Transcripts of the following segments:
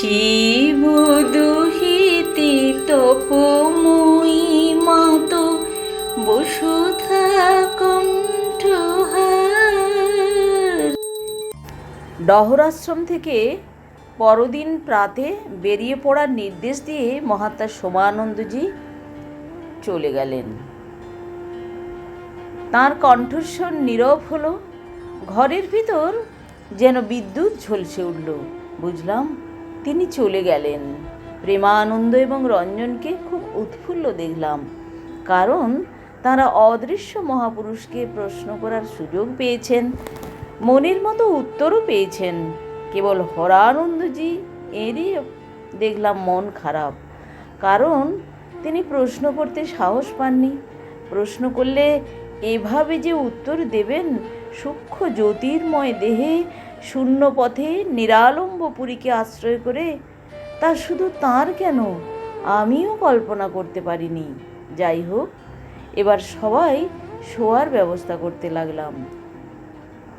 শিব দুহিতে তপময়ী মাত, বসুধা কণ্ঠহার ডহরাশ্রম থেকে পরদিন প্রাতে বেরিয়ে পড়ার নির্দেশ দিয়ে মহাত্মা সোমানন্দজি চলে গেলেন। তার কণ্ঠস্বর নীরব হলো, ঘরের ভিতর যেন বিদ্যুৎ ঝলসে উঠল, বুঝলাম? তিনি চলে গেলেন। প্রেমানন্দ এবং রঞ্জনকে খুব উৎফুল্ল দেখলাম। কারণ তারা অদৃশ্য মহাপুরুষকে প্রশ্ন করার সুযোগ পেয়েছেন, মনের মতো উত্তরও পেয়েছেন। কেবল হরানন্দজি এরই দেখলাম মন খারাপ। কারণ তিনি প্রশ্ন করতে সাহস পাননি। প্রশ্ন করলে এভাবে যে উত্তর দেবেন, সূক্ষ্ম জ্যোতির্ময় দেহে শূন্য পথে নিরালম্ব পুরীকে আশ্রয় করে, তা শুধু তার কেন? আমিও কল্পনা করতে পারিনি। যাই হোক, এবার সবাই শোয়ার ব্যবস্থা করতে লাগলাম।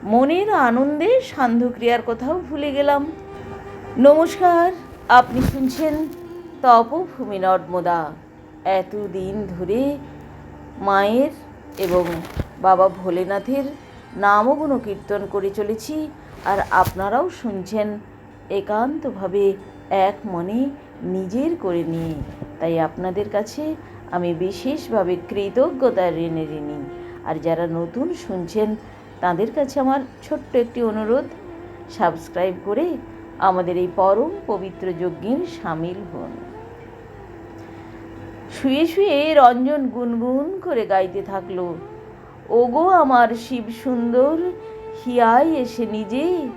মনের আনন্দে সান্ধ্যক্রিয়ার কথাও ভুলে গেলাম। নমস্কার, আপনি শুনছেন তপভূমি নর্মদা। এতদিন ধরে মায়ের এবং বাবা ভোলেনাথের নামগুণ কীর্তন করে চলেছি। আর আপনারাও শুনছেন একান্তভাবে এক মনে নিজের করে নিয়ে। তাই আপনাদের কাছে আমি বিশেষভাবে কৃতজ্ঞতার ঋণে ঋণী আর যারা নতুন শুনছেন, তাদের কাছে আমার ছোট্ট একটি অনুরোধ। সাবস্ক্রাইব করে আমাদের এই পরম পবিত্র যজ্ঞের সামিল হন। শুয়ে শুয়ে রঞ্জন গুনগুন করে গাইতে থাকল। ওগো আমার শিব সুন্দর হিয়াই এসে নিজে।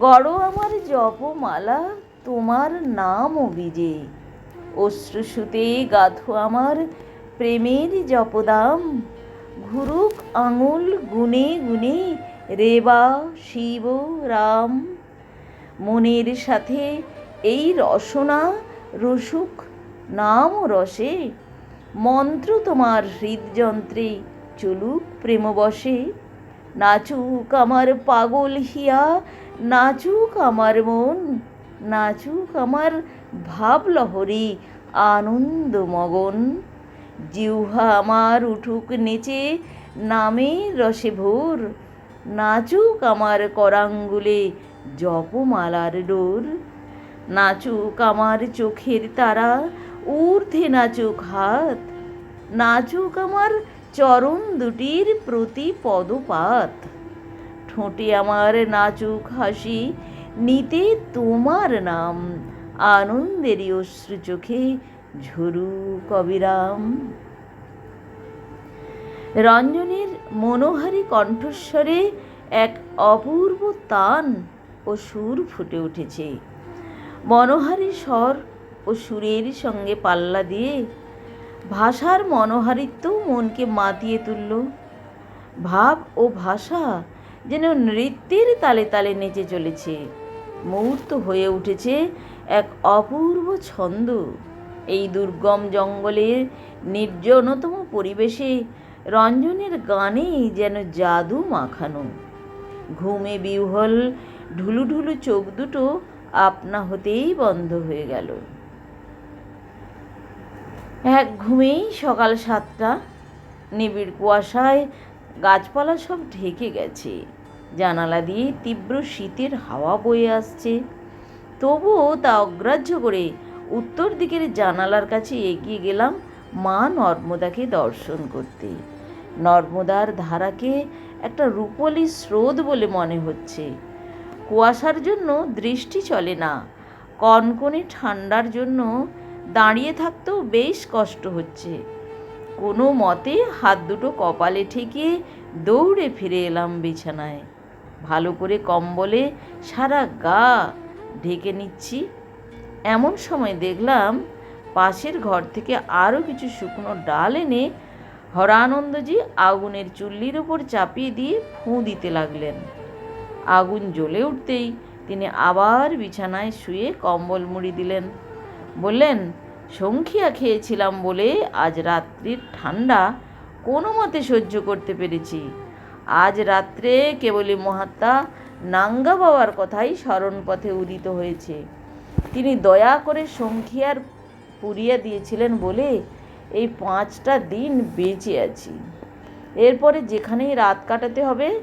গড় আমার জপমালা, তোমার নাম বিজে অশ্রুসুতে গাথো আমার প্রেমের জপদাম। ঘুরুক আঙুল গুনে গুনে রেবা শিব রাম। মনের সাথে এই রসনা, রসুক নাম রসে। মন্ত্র তোমার হৃদযন্ত্রে, চলুক প্রেমবশে। নাচুক আমার পাগল হিয়া, নাচুক আমার মন, নাচুক আমার ভাবলহরী আনন্দ মগন। জিহ্বা আমার উঠুক নেচে, নামে রসে ভোর। নাচুক আমার করাঙ্গুলে জপমালার ডোর। নাচুক আমার চোখের তারা, ঊর্ধ্বে নাচুক হাত। নাচুক আমার চরণ দুটির প্রতি পদপাত। ঠোঁটে আমার নাচুক হাসি, নিতে তোমার নাম আনন্দেরই অশ্রু চোখে ঝরু কবিরাম। রঞ্জনের মনোহারী কণ্ঠস্বরে এক অপূর্ব তান ও সুর ফুটে উঠেছে। মনোহারী স্বর ও সুরের সঙ্গে পাল্লা দিয়ে ভাষার মনোহারিত্ব মনকে মাতিয়ে তুলল। ভাব ও ভাষা যেন নৃত্যের তালে তালে নেচে চলেছে। মুহূর্ত হয়ে উঠেছে এক অপূর্ব ছন্দ। এই দুর্গম জঙ্গলের নির্জনতম পরিবেশে রঞ্জনের গানে যেন জাদু মাখানো। ঘুমে বিহ্বল ঢুলু ঢুলু চোখ দুটো আপনা হতেই বন্ধ হয়ে গেল। এক ঘুমেই সকাল সাতটা, নিবিড় কুয়াশায় গাছপালা সব ঢেকে গেছে। জানালা দিয়ে তীব্র শীতের হাওয়া বয়ে আসছে। তবুও তা অগ্রাহ্য করে উত্তর দিকের জানালার কাছে এগিয়ে গেলাম মা নর্মদাকে দর্শন করতে। নর্মদার ধারাকে একটা রূপলি স্রোত বলে মনে হচ্ছে। কুয়াশার জন্য দৃষ্টি চলে না। কনকনে ঠান্ডার জন্য দাঁড়িয়ে থাকতেও বেশ কষ্ট হচ্ছে। কোনো মতে হাত দুটো কপালে ঠেকিয়ে দৌড়ে ফিরে এলাম বিছানায়। ভালো করে কম্বলে সারা গা ঢেকে নিচ্ছি। এমন সময় দেখলাম পাশের ঘর থেকে আরও কিছু শুকনো ডাল এনে হরানন্দজি আগুনের চুল্লির ওপর চাপিয়ে দিয়ে ফুঁ দিতে লাগলেন। আগুন জ্বলে উঠতেই তিনি আবার বিছানায় শুয়ে কম্বল মুড়ি দিলেন। বললেন সংখিয়া খেয়েছিলাম বলে আজ রাত্রির ঠান্ডা কোনো মতে সহ্য করতে পেরেছি। আজ রাত্রে কেবলই মহাত্মা নাঙ্গা বাবার কথাই স্মরণ পথে উদিত হয়েছে। তিনি দয়া করে সংখিয়ার পুরিয়া দিয়েছিলেন বলে এই পাঁচটা দিন বেঁচে আছি। এরপরে যেখানেই রাত কাটাতে হবে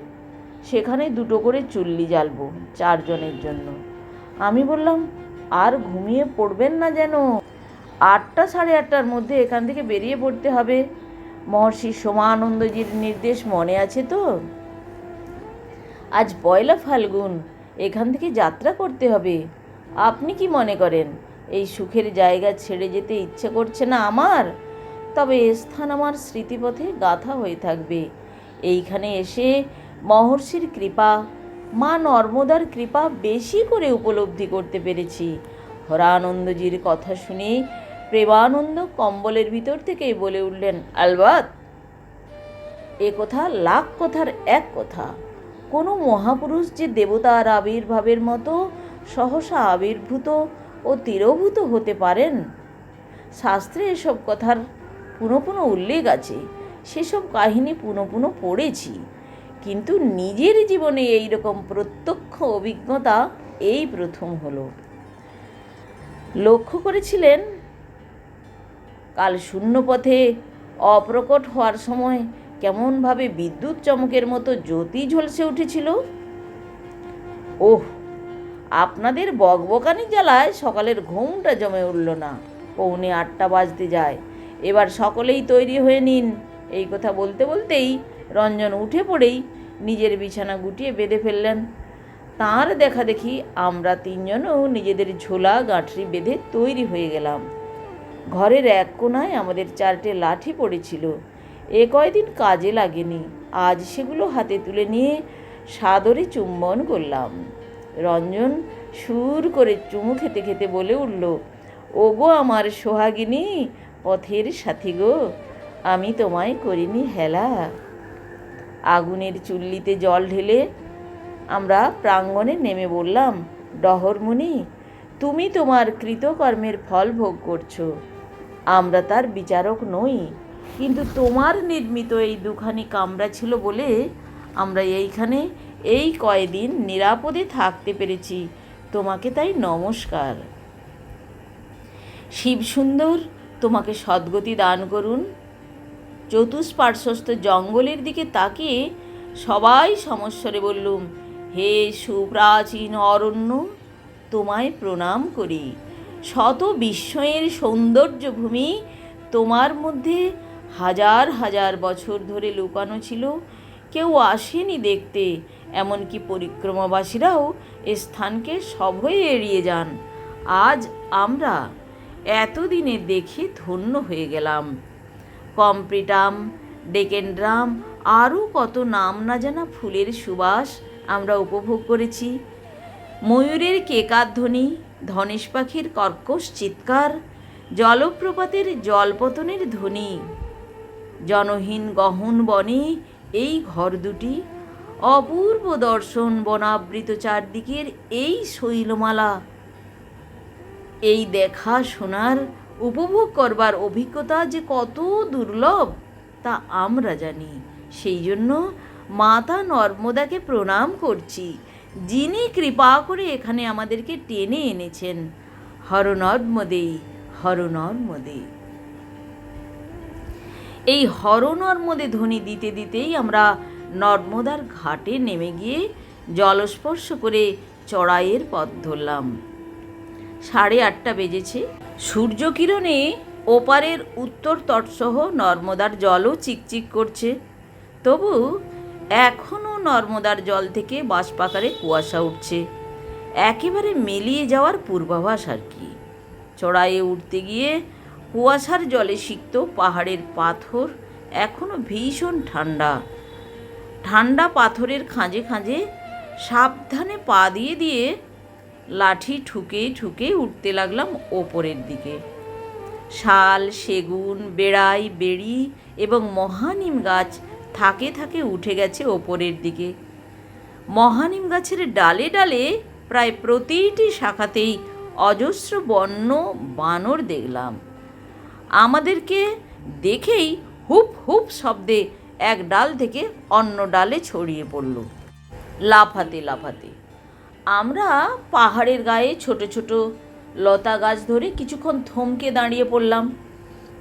সেখানে দুটো করে চুল্লি জ্বালবো চারজনের জন্য। আমি বললাম আর ঘুমিয়ে পড়বেন না যেন। আটটা সাড়ে আটটার মধ্যে এখান থেকে বেরিয়ে পড়তে হবে। মহর্ষি সোমানন্দজির নির্দেশ মনে আছে তো? আজ পয়লা ফাল্গুন, এখান থেকে যাত্রা করতে হবে। আপনি কি মনে করেন, এই সুখের জায়গা ছেড়ে যেতে ইচ্ছে করছে না আমার? তবে এ স্থান আমার স্মৃতিপথে গাথা হয়ে থাকবে। এইখানে এসে মহর্ষির কৃপা মা নর্মদার কৃপা বেশি করে উপলব্ধি করতে পেরেছি। হরানন্দজির কথা শুনে প্রেমানন্দ কম্বলের ভিতর থেকেই বলে উঠলেন, আলবাত, এ কথা লাখ কথার এক কথা। কোনো মহাপুরুষ যে দেবতার আবির্ভাবের মতো সহসা আবির্ভূত ও তিরোভূত হতে পারেন? শাস্ত্রে এসব কথার পুনঃ পুনঃ উল্লেখ আছে। সেসব কাহিনী পুনঃ পুনঃ পড়েছি। কিন্তু নিজের জীবনে এই রকম প্রত্যক্ষ অভিজ্ঞতা এই প্রথম হলো। লক্ষ্য করেছিলেন, কাল শূন্যপথে অপ্রকট হওয়ার সময় কেমনভাবে বিদ্যুৎ চমকের মতো জ্যোতি ঝলসে উঠেছিল। ওহ, আপনাদের বকবকানি জ্বালায় সকালের ঘুমটা জমে উঠল না। পৌনে আটটা বাজতে যায়। এবার সকলেই তৈরি হয়ে নিন। এই কথা বলতে বলতেই রঞ্জন উঠে পড়েই নিজের বিছানা গুটিয়ে বেঁধে ফেললেন। তাঁর দেখা দেখি আমরা তিনজনও নিজেদের ঝোলা গাঁঠরি বেঁধে তৈরি হয়ে গেলাম। ঘরের এক কোনায় আমাদের চারটে লাঠি পড়েছিল। এ কয়দিন কাজে লাগেনি। আজ সেগুলো হাতে তুলে নিয়ে সাদরে চুম্বন করলাম। রঞ্জন সুর করে চুমু খেতে খেতে বলে উঠল, ওগো আমার সোহাগিনী, পথের সাথী গো, আমি তোমায় করিনি হেলা। আগুনের চুল্লিতে জল ঢেলে আমরা প্রাঙ্গণে নেমে বললাম ডহরমুনি তুমি তোমার কৃতকর্মের ফল ভোগ করছ। আমরা তার বিচারক নই, কিন্তু তোমার নির্মিত এই দুখানি কামরা ছিল বলে আমরা এইখানে এই কয়দিন নিরাপদে থাকতে পেরেছি। তোমাকে তাই নমস্কার। শিবসুন্দর তোমাকে সদ্গতি দান করুন। চতুষ্পার্শ্বস্থ জঙ্গলের দিকে তাকিয়ে সবাই সমস্বরে বললুম হে সুপ্রাচীন অরণ্য, তোমায় প্রণাম করি। শত বিস্ময়ের সৌন্দর্য ভূমি তোমার মধ্যে হাজার হাজার বছর ধরে লুকানো ছিল। কেউ আসেনি দেখতে, এমনকি পরিক্রমাবাসীরাও এ স্থানকে সভয়ে এড়িয়ে যান। আজ আমরা এতদিনে দেখে ধন্য হয়ে গেলাম। কম্প্রিটাম ডেকেন্ড্রাম আরও কত নাম না জানা ফুলের সুবাস আমরা উপভোগ করেছি। ময়ূরের কেকাধ্বনি ধনেশ পাখির কর্কশ চিৎকার, জলপ্রপাতের জলপতনের ধ্বনি, জনহীন গহন বনে এই ঘর দুটি, অপূর্ব দর্শন বনাবৃত চারদিকের এই শৈলমালা, এই দেখা শোনার উপভোগ করবার অভিজ্ঞতা যে কত দুর্লভ, তা আমরা জানি। সেই জন্য মাতা নর্মদাকে প্রণাম করছি, যিনি কৃপা করে এখানে আমাদেরকে টেনে এনেছেন। হরনর্মদে হরনর্মদে এই হরনর্মদে ধ্বনি দিতে দিতেই আমরা নর্মদার ঘাটে নেমে গিয়ে জলস্পর্শ করে চড়াইয়ের পথ ধরলাম। সাড়ে আটটা বেজেছে। সূর্যকিরণে ওপারের উত্তর তটসহ নর্মদার জলও চিকচিক করছে। তবু এখনও নর্মদার জল থেকে বাঁশপাকারে কুয়াশা উঠছে। একেবারে মেলিয়ে যাওয়ার পূর্বাভাস আর কি। চড়াইয়ে উঠতে গিয়ে কুয়াশার জলে সিক্ত পাহাড়ের পাথর এখনও ভীষণ ঠান্ডা। ঠান্ডা পাথরের খাঁজে খাঁজে সাবধানে পা দিয়ে দিয়ে লাঠি ঠুকে ঠুকে উঠতে লাগলাম ওপরের দিকে। শাল, সেগুন, বেড়াই, বেড়ি এবং মহানিম গাছ থাকে থাকে উঠে গেছে ওপরের দিকে। মহানিম গাছের ডালে ডালে প্রায় প্রতিটি শাখাতেই অজস্র বন্য বানর দেখলাম। আমাদেরকে দেখেই হুপ হুপ শব্দে এক ডাল থেকে অন্য ডালে ছড়িয়ে পড়ল। লাফাতে লাফাতে আমরা পাহাড়ের গায়ে ছোট ছোট লতা গাছ ধরে কিছুক্ষণ থমকে দাঁড়িয়ে পড়লাম।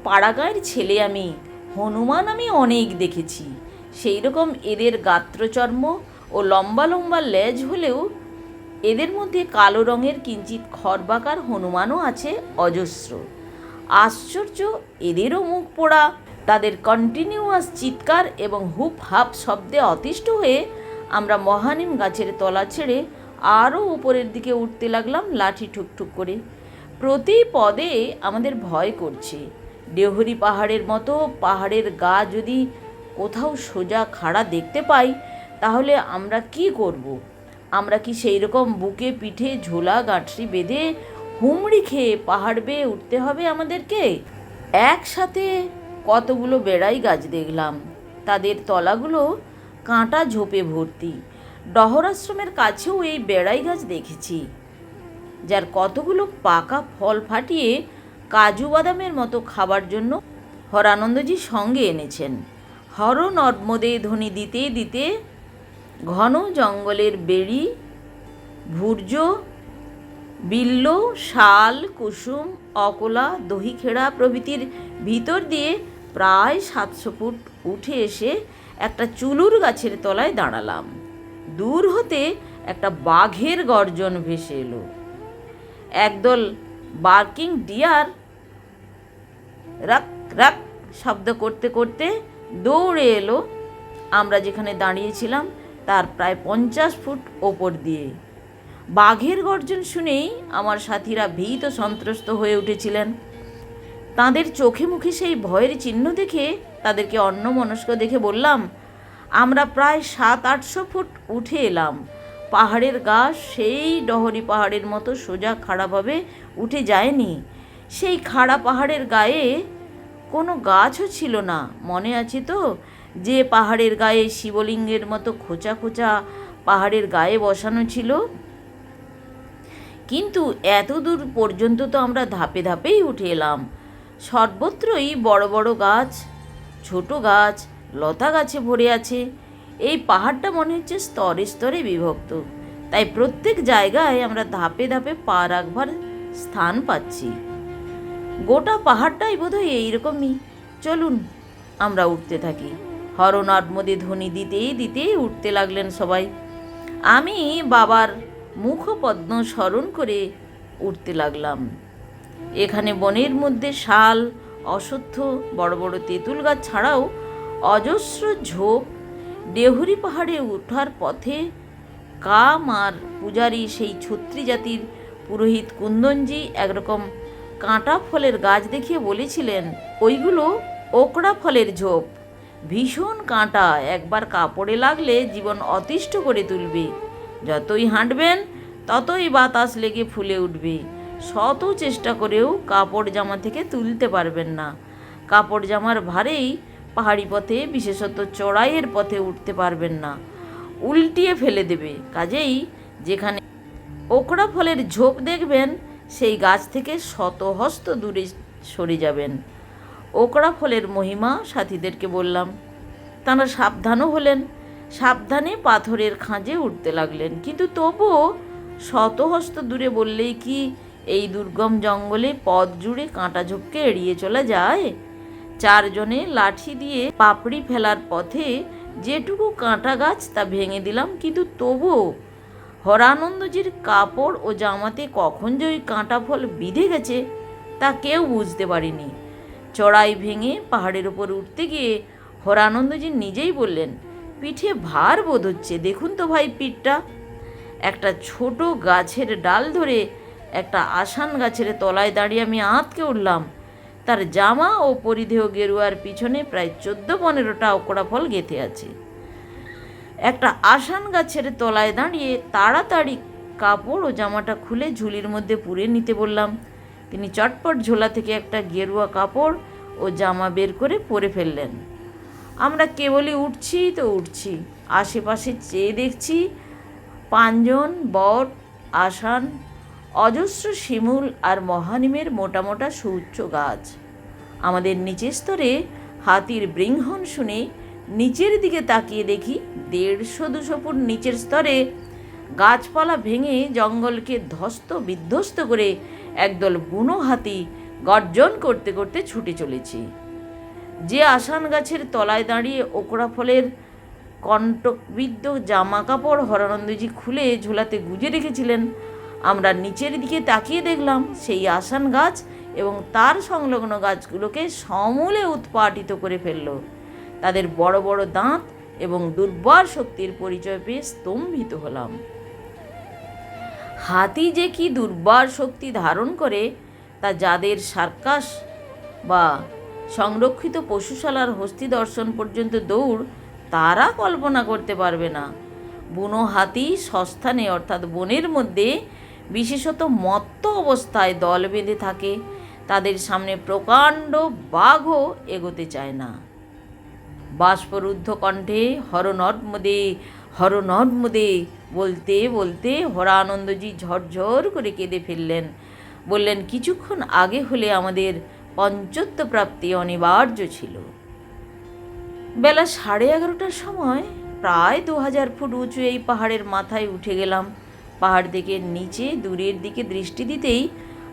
পাড়াগাঁয়ের ছেলে আমি, হনুমান আমি অনেক দেখেছি। সেই রকম এদের গাত্রচর্ম ও লম্বা লম্বা লেজ হলেও এদের মধ্যে কালো রঙের কিঞ্চিত খরবাকার হনুমানও আছে অজস্র। আশ্চর্য, এদেরও মুখ পোড়া। তাদের কন্টিনিউয়াস চিৎকার এবং হুপ হাপ শব্দে অতিষ্ঠ হয়ে আমরা মহানিম গাছের তলা ছেড়ে আরও উপরের দিকে উঠতে লাগলাম লাঠি ঠুকঠুক করে। প্রতি পদে আমাদের ভয় করছে। দেহরি পাহাড়ের মতো, পাহাড়ের গা যদি কোথাও সোজা খাড়া দেখতে পাই, তাহলে আমরা কি করব। আমরা কি সেই রকম বুকে পিঠে ঝোলা গাঁটরি বেঁধে হুমড়ি খেয়ে পাহাড় বেয়ে উঠতে হবে আমাদেরকে? একসাথে কতগুলো বেড়াই গাছ দেখলাম। তাদের তলাগুলো কাঁটা ঝোপে ভর্তি। ডহরাশ্রমের কাছেও এই বেড়াই গাছ দেখেছি। যার কতগুলো পাকা ফল ফাটিয়ে কাজু বাদামের মতো খাবার জন্য হরানন্দজি সঙ্গে এনেছেন। হর নর্মদে ধ্বনি দিতে দিতে ঘন জঙ্গলের বেড়ি ভূর্য বিল্ল, শাল, কুসুম, অকলা, দহিখেড়া প্রভৃতির ভিতর দিয়ে প্রায় সাতশো ফুট উঠে এসে একটা চুলুর গাছের তলায় দাঁড়ালাম। দূর হতে একটা বাঘের গর্জন ভেসে এলো। একদল বার্কিং ডিয়ার রাক রাক শব্দ করতে করতে দৌড়ে এলো। আমরা যেখানে দাঁড়িয়েছিলাম, তার প্রায় পঞ্চাশ ফুট ওপর দিয়ে। বাঘের গর্জন শুনেই আমার সাথীরা ভীত সন্ত্রস্ত হয়ে উঠেছিলেন। তাদের চোখে মুখে সেই ভয়ের চিহ্ন দেখে তাদেরকে অন্যমনস্ক দেখে বললাম আমরা প্রায় সাত, আটশো ফুট উঠে এলাম। পাহাড়ের গা সেই ডহরি পাহাড়ের মতো সোজা খাড়াভাবে উঠে যায়নি। সেই খাড়া পাহাড়ের গায়ে কোনো গাছও ছিল না, মনে আছে তো? যে পাহাড়ের গায়ে শিবলিঙ্গের মতো খোঁচা খোঁচা পাহাড়ের গায়ে বসানো ছিল। কিন্তু এত দূর পর্যন্ত তো আমরা ধাপে ধাপেই উঠে এলাম। সর্বত্রই বড় বড় গাছ, ছোট গাছ লতা গাছে ভরে আছে। এই পাহাড়টা মনে হচ্ছে স্তরে স্তরে বিভক্ত। তাই প্রত্যেক জায়গায় আমরা ধাপে ধাপে পা রাখবার স্থান পাচ্ছি। গোটা পাহাড়টাই বোধহয় এইরকমই। চলুন, আমরা উঠতে থাকি। হরনার্মদে ধ্বনি দিতেই দিতেই উঠতে লাগলেন সবাই। আমি বাবার মুখপদ্ম স্মরণ করে উঠতে লাগলাম। এখানে বনের মধ্যে শাল, অশ্বত্থ, বড় বড় তেঁতুল গাছ ছাড়াও অজস্র ঝোপ দেহুরি পাহাড়ে ওঠার পথে কাম আর পূজারি সেই ছত্রী জাতির পুরোহিত কুন্দনজি একরকম কাঁটা ফলের গাছ দেখিয়ে বলেছিলেন, ওইগুলো ওকড়া ফলের ঝোপ। ভীষণ কাঁটা, একবার কাপড়ে লাগলে জীবন অতিষ্ঠ করে তুলবে। যতই হাঁটবেন, ততই বাতাস লেগে ফুলে উঠবে। শত চেষ্টা করেও কাপড় জামা থেকে তুলতে পারবেন না। কাপড় জামার ভারেই পাহাড়ি পথে, বিশেষত চড়াইয়ের পথে উঠতে পারবেন না। উল্টিয়ে ফেলে দেবে। কাজেই যেখানে ওকড়া ফলের ঝোপ দেখবেন, সেই গাছ থেকে শত হস্ত দূরে সরে যাবেন। ওকড়া ফলের মহিমা সাথীদেরকে বললাম। তারা সাবধানও হলেন। সাবধানে পাথরের খাঁজে উঠতে লাগলেন। কিন্তু তবুও শত হস্ত দূরে বললেই কি, এই দুর্গম জঙ্গলে পথ জুড়ে কাঁটা ঝোপকে এড়িয়ে চলা যায়? চারজনে লাঠি দিয়ে পাপড়ি ফেলার পথে যেটুকু কাঁটা গাছ তা ভেঙে দিলাম, কিন্তু তবুও হরানন্দজির কাপড় ও জামাতে কখন যে ওই কাঁটা ফল বিঁধে গেছে তা কেউ বুঝতে পারিনি। চড়াই ভেঙে পাহাড়ের ওপর উঠতে গিয়ে হরানন্দজি নিজেই বললেন, পিঠে ভার বোধ হচ্ছে, দেখুন তো ভাই পিঠটা। একটা ছোট গাছের ডাল ধরে একটা আসান গাছের তলায় দাঁড়িয়ে আমি আঁতকে উঠলাম। তার জামা ও পরিধেয় গেরুয়ার পিছনে প্রায় চোদ্দ পনেরোটা ওকড়া ফল গেঁথে আছে। একটা আসান গাছের তলায় দাঁড়িয়ে তাড়াতাড়ি কাপড় ও জামাটা খুলে ঝুলির মধ্যে পুরে নিতে বললাম। তিনি চটপট ঝোলা থেকে একটা গেরুয়া কাপড় ও জামা বের করে পরে ফেললেন। আমরা কেবলই উঠছি তো উঠছি। আশেপাশে চেয়ে দেখছি পাঁচজন বট, আসান, অজস্র শিমুল আর মহানিমের মোটা মোটা সুউচ্চ গাছ। আমাদের নিচের স্তরে হাতির বৃংহন শুনে নিচের দিকে তাকিয়ে দেখি দেড়শো দুশো ফুট নিচের স্তরে গাছপালা ভেঙে জঙ্গলকে ধ্বস্ত বিধ্বস্ত করে একদল বুনো হাতি গর্জন করতে করতে ছুটে চলেছে। যে আসান গাছের তলায় দাঁড়িয়ে ওকড়া ফলের কণ্টকবিদ্ধ জামা কাপড় হরানন্দজি খুলে ঝোলাতে গুজে রেখেছিলেন। আমরা নিচের দিকে তাকিয়ে দেখলাম সেই আসান গাছ এবং তার সংলগ্ন গাছগুলোকে সমূলে উৎপাটিত করে ফেলল। তাদের বড় বড় দাঁত এবং দুর্বার শক্তির পরিচয় পেয়ে স্তম্ভিত হলাম। হাতি যে কি দুর্বার শক্তি ধারণ করে, তা যাদের সার্কাস বা সংরক্ষিত পশুশালার হস্তি দর্শন পর্যন্ত দৌড়, তারা কল্পনা করতে পারবে না। বুনো হাতি সস্থানে অর্থাৎ বনের মধ্যে বিশেষত মত্ত অবস্থায় দল বেঁধে থাকে তাদের সামনে প্রকাণ্ড বাঘও এগোতে চায় না। বাষ্পরুদ্ধ কণ্ঠে হরনর্মদে হরনর্মদে বলতে বলতে হরানন্দজি ঝরঝর করে কেঁদে ফেললেন। বললেন, কিছুক্ষণ আগে হলে আমাদের পঞ্চত্ব প্রাপ্তি অনিবার্য ছিল। বেলা সাড়ে এগারোটার সময় প্রায় দু হাজার ফুট উঁচু এই পাহাড়ের মাথায় উঠে গেলাম। পাহাড় থেকে নিচে দূরের দিকে দৃষ্টি দিতেই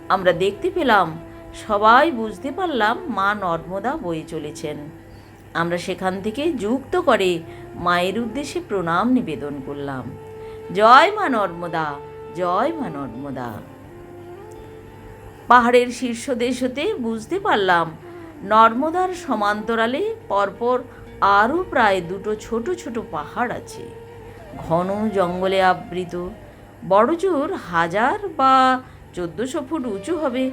আমরা দেখতে পেলাম সবাই বুঝতে পারলাম মা নর্মদা বয়ে চলেছেন। আমরা সেখান থেকে যুক্ত করে মায়ের উদ্দেশ্যে প্রণাম নিবেদন করলাম। জয় মা নর্মদা, জয় মা নর্মদা। পাহাড়ের শীর্ষদেশ হতে বুঝতে পারলাম নর্মদার সমান্তরালে পরপর আরও প্রায় দুটো ছোট ছোট পাহাড় আছে। ঘন জঙ্গলে আবৃত, বড়জোর হাজার বা চোদ্দোশো ফুট উঁচু হবে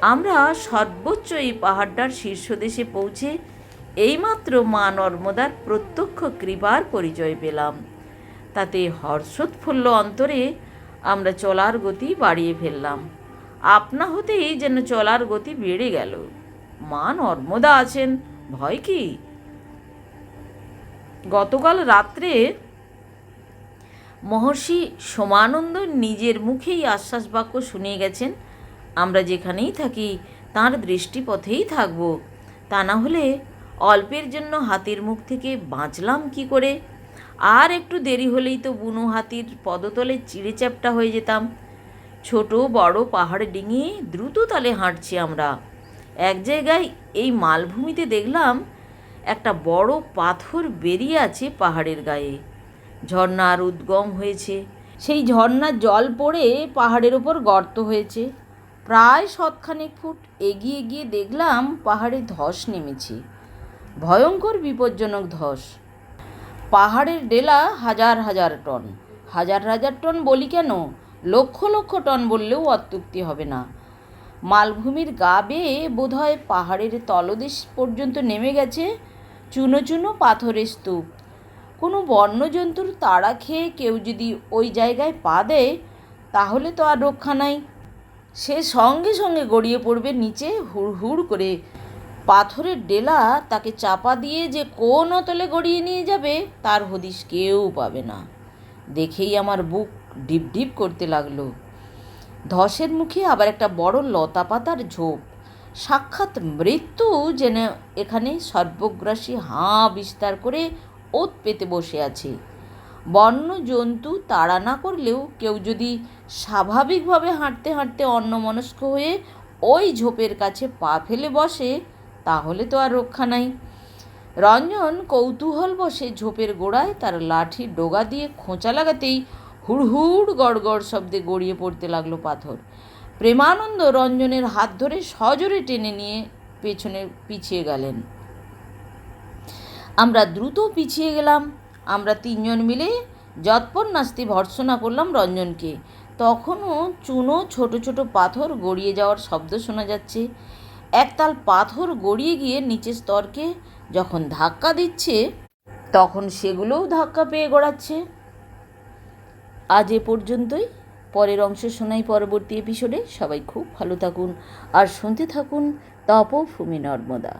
আমরা সর্বোচ্চ এই পাহাড়টার শীর্ষদেশে পৌঁছে এইমাত্র মা নর্মদার প্রত্যক্ষ কৃপার পরিচয় পেলাম। তাতে হর্ষোৎফুল্ল অন্তরে আমরা চলার গতি বাড়িয়ে ফেললাম। আপনা হতেই যেন চলার গতি বেড়ে গেল। মা নর্মদা আছেন, ভয় কি? গতকাল রাত্রে মহর্ষি সোমানন্দ নিজের মুখেই আশ্বাস বাক্য শুনিয়ে গেছেন আমরা যেখানেই থাকি, তার দৃষ্টিপথেই থাকব। তা না হলে অল্পের জন্য হাতির মুখ থেকে বাঁচলাম কি করে? আর একটু দেরি হলেই তো বুনো হাতির পদতলে চিড়ে চ্যাপটা হয়ে যেতাম। ছোট বড় পাহাড় ডিঙিয়ে দ্রুত তালে হাঁটছি আমরা। এক জায়গায় এই মালভূমিতে দেখলাম একটা বড় পাথর বেরিয়ে আছে পাহাড়ের গায়ে। ঝর্ণার উদ্গম হয়েছে। সেই ঝর্ণার জল পড়ে পাহাড়ের ওপর গর্ত হয়েছে। প্রায় শতখানেক ফুট এগিয়ে গিয়ে দেখলাম পাহাড়ে ধস নেমেছে। ভয়ঙ্কর বিপজ্জনক ধস। পাহাড়ের ডেলা হাজার হাজার টন। হাজার হাজার টন বলি কেন? লক্ষ লক্ষ টন বললেও অত্যুক্তি হবে না। মালভূমির গা বেয়ে বোধহয় পাহাড়ের তলদেশ পর্যন্ত নেমে গেছে চুনো চুনো পাথরের স্তূপ। কোনো বন্যজন্তুর তাড়া খেয়ে কেউ যদি ওই জায়গায় পা দেয়, তাহলে তো আর রক্ষা নাই। সে সঙ্গে সঙ্গে গড়িয়ে পড়বে নিচে হুড় হুড় করে। পাথরের ডেলা তাকে চাপা দিয়ে যে কোন অতলে গড়িয়ে নিয়ে যাবে, তার হদিশ কেউ পাবে না। দেখেই আমার বুক ডিপ ডিপ করতে লাগল। ধসের মুখে আবার একটা বড় লতা পাতার ঝোপ। সাক্ষাৎ মৃত্যু যেন এখানে সর্বগ্রাসী হাঁ বিস্তার করে ওত পেতে বসে আছে। বন্য জন্তু তাড়া না করলেও কেউ যদি স্বাভাবিকভাবে হাঁটতে হাঁটতে অন্যমনস্ক হয়ে ওই ঝোপের কাছে পা ফেলে বসে, তাহলে তো আর রক্ষা নাই। রঞ্জন কৌতূহল বসে ঝোপের গোড়ায় তার লাঠি ডোগা দিয়ে খোঁচা লাগাতেই হুড়হুড় গড়গড় শব্দে গড়িয়ে পড়তে লাগল পাথর। প্রেমানন্দ রঞ্জনের হাত ধরে সজোরে টেনে নিয়ে পেছনে পিছিয়ে গেলেন। আমরা দ্রুত পিছিয়ে গেলাম। আমরা তিনজন মিলে যৎপর নাস্তি ভর্সনা করলাম রঞ্জনকে। তখনও চুনো ছোট ছোট পাথর গড়িয়ে যাওয়ার শব্দ শোনা যাচ্ছে। একতাল পাথর গড়িয়ে গিয়ে নিচের স্তরকে যখন ধাক্কা দিচ্ছে, তখন সেগুলোও ধাক্কা পেয়ে গড়াচ্ছে। আজ এ পর্যন্তই। পরের অংশ শোনাই পরবর্তী এপিসোডে সবাই খুব ভালো থাকুন আর শুনতে থাকুন তপভূমি নর্মদা।